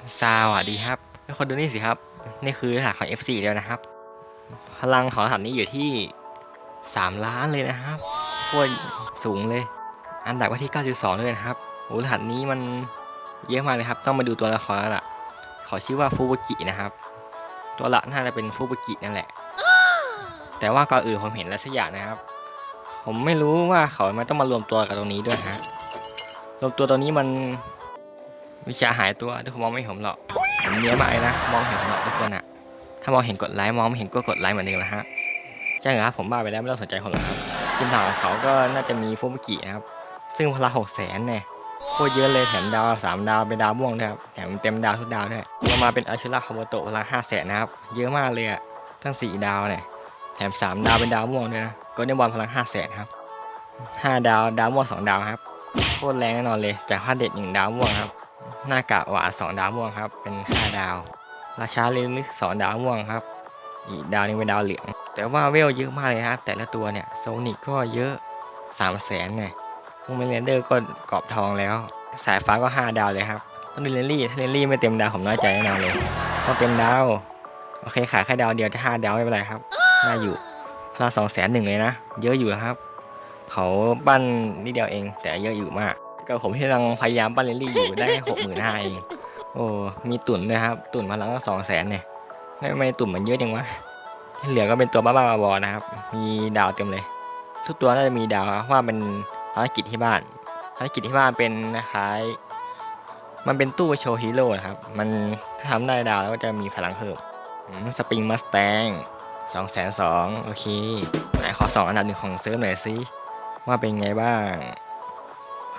สวัสดีครับทุกคนดูนี่สิครับ นี่คือรหัสของ F4 แล้วนะครับ พลังของรหัสนี้อยู่ที่ 3 ล้านเลยนะครับโคตรสูงเลย อันดับไว้ที่ 92 เลยนะครับโอ้รหัสนี้มันเยอะมากเลยครับ ต้องมาดูตัวละครแล้วล่ะขาชื่อว่าฟูบุกินะครับ ตัวลักน่าจะเป็นฟูบุกินั่นแหละ แต่ว่าก่อนอื่นผมเห็นแล้วสักอย่างนะครับ ผมไม่รู้ว่าเขามันต้องมารวมตัวกับตรงนี้ด้วยฮะรวมตัวตรงนี้มัน วิชาหายตัวทุกคนมองไม่เห็นผมหรอกผมเนี้ยมากเลยนะ มองเห็นผมหรอกทุกคนอะถ้ามองเห็นกดไลค์มองไม่เห็นก็กดไลค์เหมือนเดิมนะฮะใช่ครับผมบ้าไปแล้วไม่ต้องสนใจคนหรอกครับทีมถามของเขาก็น่าจะมีฟูมิกินะครับ ซึ่งพละหกแสนเนี่ยโคตรเยอะเลยแถมดาวสามดาวเป็นดาวม่วงด้วยครับแถมเต็มดาวทุกดาวด้วยลงมาเป็นอาชุระคาโมโตะพลังห้าแสนนะครับเยอะมากเลยอะทั้งสี่ดาวเนี่ยแถมสามดาวเป็นดาวม่วงด้วยนะก็ได้บอลพลังห้าแสนครับห้าดาวดาวม่วงสองดาวครับโคตรแรงแน่นอนเลยจากพาเด็ดหนึ่งดาวม่วงครับ หน้ากากหวาสองดาวม่วงครับ เป็นห้าดาว ราชาเลนลึกสองดาวม่วงครับ อีกดาวนึงเป็นดาวเหลือง แต่ว่าเวลเยอะมากเลยครับ แต่ละตัวเนี่ยโซนิกก็เยอะสามแสนเนี่ยพวกเมเลนเดอร์ก็กรอบทองแล้ว สายฟ้าก็ห้าดาวเลยครับต้องดูเลนลี่ถ้าเลนลี่ไม่เต็มดาวผมน้อยใจแน่นอนเลยต้องเต็มดาว โอเคขายแค่ดาวเดียวจะห้าดาวไม่เป็นไรครับ น่าอยู่พลังสองแสนหนึ่งเลยนะ เยอะอยู่ครับ เขาปั้นนิดเดียวเอง แต่เยอะอยู่มาก ก็ผมที่กำลังพยายามปั้นเลนลี่อยู่ได้หกหมื่นห้าเองโอ้มีตุ่นด้วยครับ ตุ่นพลังก็สองแสนเนี่ยทำไมตุ่นมันเยอะจังวะที่เหลือก็เป็นตัวบ้าๆบอนะครับ มีดาวเต็มเลย ทุกตัวน่าจะมีดาวว่าเป็นภารกิจที่บ้านภารกิจที่บ้านเป็นนะครับมันเป็นตู้โชว์ฮีโร่ครับ มันถ้าทำได้ดาวแล้วก็จะมีพลังเพิ่มสปริงมัสแตงสองแสนสองโอเคไหนขอสองอันดับหนึ่งของเซิร์ฟหน่อยสิว่าเป็นไงบ้าง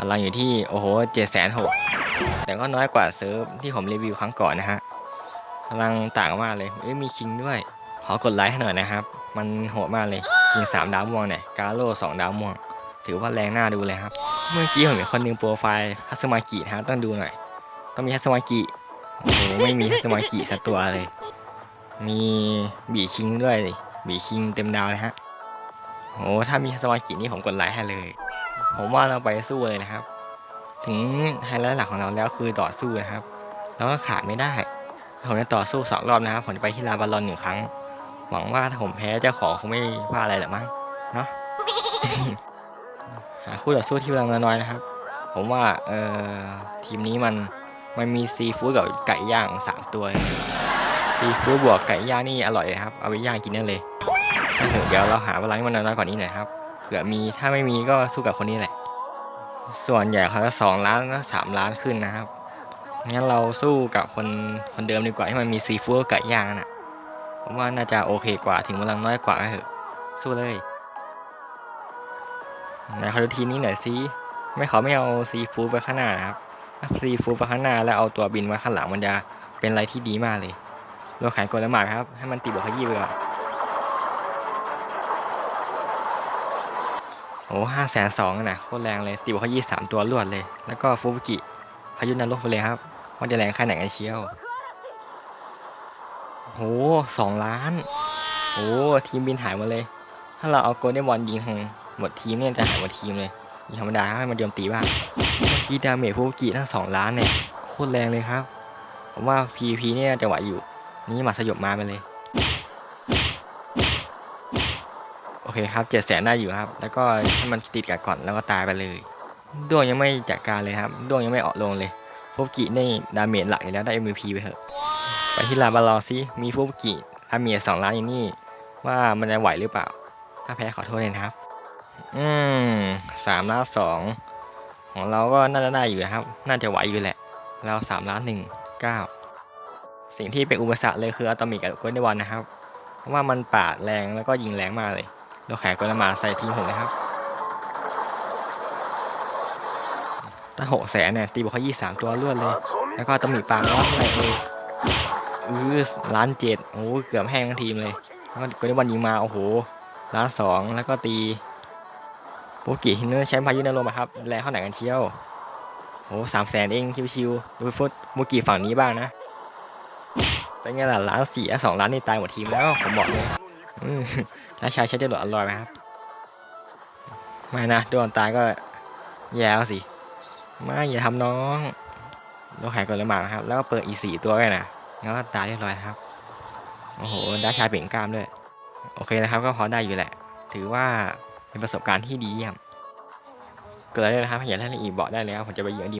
ลังอยู่ที่โอ้โหเจ็ดแสนหกแต่ก็น้อยกว่าเซิร์ฟที่ผมรีวิวครั้งก่อนนะฮะพลังต่างมากเลยเอ้ยมีคิงด้วย ขอกดไลค์ให้หน่อยนะครับ มันโหดมากเลยคิงสามดาวม่วงเนี่ยกาโร่สองดาวม่วง ถือว่าแรงหน้าดูเลยครับ เมื่อกี้ผมเห็นคนหนึงโปรไฟล์ฮัสมากิฮะต้องดูหน่อย ต้องมีฮัสมากิโอ้โหไม่มีฮัสมากิสักตัวเลย มีบีคิงด้วยบีคิงเต็มดาวเลยฮะโอ้ถ้ามีฮัสมากินี่ผมกดไลค์ให้เลย ผมว่าเราไปสู้เลยนะครับ ถึงไฮไลท์หลักของเราแล้วคือต่อสู้นะครับ แล้วก็ขาดไม่ได้ผมจะต่อสู้สองรอบนะครับผมจะไปที่ลาบาลอนหนึ่งครั้ง หวังว่าถ้าผมแพ้เจ้าของคงไม่ว่าอะไรหรอกมั้งเนาะหาคู่ต่อสู้ที่พลังน้อยๆนะครับ ผมว่าเอ่อทีมนี้มันมันมีซีฟู้ดกับไก่ย่างสามตัวซีฟู้ดบวกไก่ย่างนี่อร่อยเลยครับเอาไปย่างกินได้เลยถ้าถึงเดี๋ยวเราหาพลังที่มันน้อยกว่านี้หน่อยครับ ผื่อมีถ้าไม่มีก็สู้กับคนนี้แหละ ส่วนใหญ่เขาจะสองล้านก็สามล้านขึ้นนะครับงั้นเราสู้กับคนคนเดิมดีกว่าที่มันมีซีฟู้ดกับย่างน่ะผมว่าน่าจะโอเคกว่าถึงพลังน้อยกว่าก็เถอะ สู้เลยไหนขอดูทีนี้หน่อยสิไม่เขาไม่เอาซีฟู้ดไปข้างหน้านะครับซีฟู้ดไปข้างหน้าแล้วเอาตัวบินมาข้างหลังมันจะเป็นอะไรที่ดีมากเลยเราขายกลละหมาครับ ให้มันตีบวกขยี้ไปก่อน โอ้ห้าแสนสองนะโคตรแรงเลย ตีบวกขยี้สามตัวรวดเลย แล้วก็ฟูบุกิพายุนรกไปเลยครับว่าจะแรงแค่ไหนกันเชียวโหสองล้านโอ้ทีมบินหายหมดเลย ถ้าเราเอาโกลเด้นบอลยิงของหมดทีมเนี่ยจะหายหมดทีมเลยยิงธรรมดาให้มันเดียมตีบ้างกีดาเมจฟูบุกิทั้งสองล้านเนี่ยโคตรแรงเลยครับผมว่า PVP เนี่ยจะไหวอยู่ นี่มาสยบมาไปเลย โอ เคครับเจ็ดแสนได้อยู่ครับ แล้วก็ให้มันติดกันก่อนแล้วก็ตายไปเลยด้วงยังไม่จัดการเลยครับด้วงยังไม่ออกลงเลยฟูกินี่ดาเมจหลักแล้วได้ MVP ไปเถอะ ไปที่ลาบารอซิมีฟูกิดาเมจสองล้านอย่างนี้ว่ามันจะไหวหรือเปล่า ถ้าแพ้ขอโทษเลยนะครับ อืมสามล้านสองของเราก็น่าจะได้อยู่นะครับ น่าจะไหวอยู่แหละ เราสามล้านหนึ่งเก้าสิ่งที่เป็นอุปสรรคเลยคืออะตอมิกกับโกลเด้นบอลนะครับ เพราะว่ามันปาดแรงแล้วก็ยิงแรงมากเลย เราแขกกลมาใส่ทีมผมนะครับถ้าหกแสนเนี่ยตีบวกเขายี่สามตัวรวดเลย แล้วก็อะตมิปาดแล้อะไรเอออือล้านเจ็ดโอ้เกือบแห้งทีมเลยแล้วก็โกลเด้นบอลยิงมาโอ้โหล้านสองแล้วก็ตีโปกิฮินเนอร์ใช้พายุนรกมครับแรงเท่าไหนกันเชี่ยวโอ้สามแสนเองชิวๆดูฟุตโมกิฝั่งนี้บ้างนะเป็นไงล่ะล้านสี่สองล้านนี่ตายหมดทีมแล้วผมบอกเลย อืมถ้าชายใช้จรวดอร่อยไหมครับ ไม่นะโดนตายก็แย่สิ ไม่อย่าทำน้องโลกแขนกดละหมากนะครับ แล้วก็เปิดอีสี่ตัวไว้นะแล้วก็ตายเรียบร้อยครับ โอ้โหด้ชายเปล่งกล้ามด้วย โอเคนะครับ ก็พอได้อยู่แหละ ถือว่าเป็นประสบการณ์ที่ดีเยี่ยม เกิดอะไรนะครับอยากให้ละอีบอกได้เลยครับผมจะไปเยอนดี